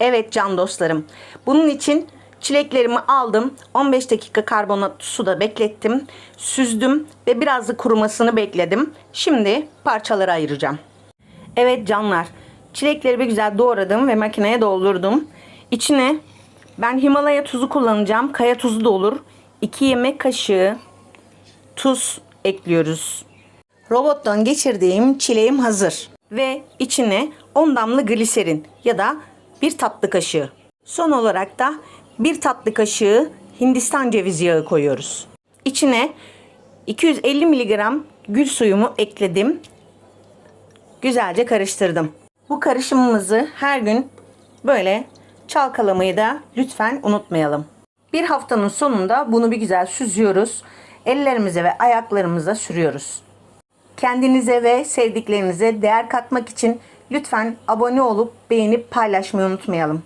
Evet can dostlarım. Bunun için çileklerimi aldım. 15 dakika karbonat suda beklettim. Süzdüm ve biraz da kurumasını bekledim. Şimdi parçalara ayıracağım. Evet canlar. Çilekleri bir güzel doğradım ve makineye doldurdum. İçine ben Himalaya tuzu kullanacağım. Kaya tuzu da olur. 2 yemek kaşığı tuz ekliyoruz. Robottan geçirdiğim çileğim hazır. Ve içine 10 damla gliserin ya da bir tatlı kaşığı. Son olarak da bir tatlı kaşığı Hindistan cevizi yağı koyuyoruz. İçine 250 mg gül suyumu ekledim. Güzelce karıştırdım. Bu karışımımızı her gün böyle çalkalamayı da lütfen unutmayalım. Bir haftanın sonunda bunu bir güzel süzüyoruz. Ellerimize ve ayaklarımıza sürüyoruz. Kendinize ve sevdiklerinize değer katmak için lütfen abone olup beğenip paylaşmayı unutmayalım.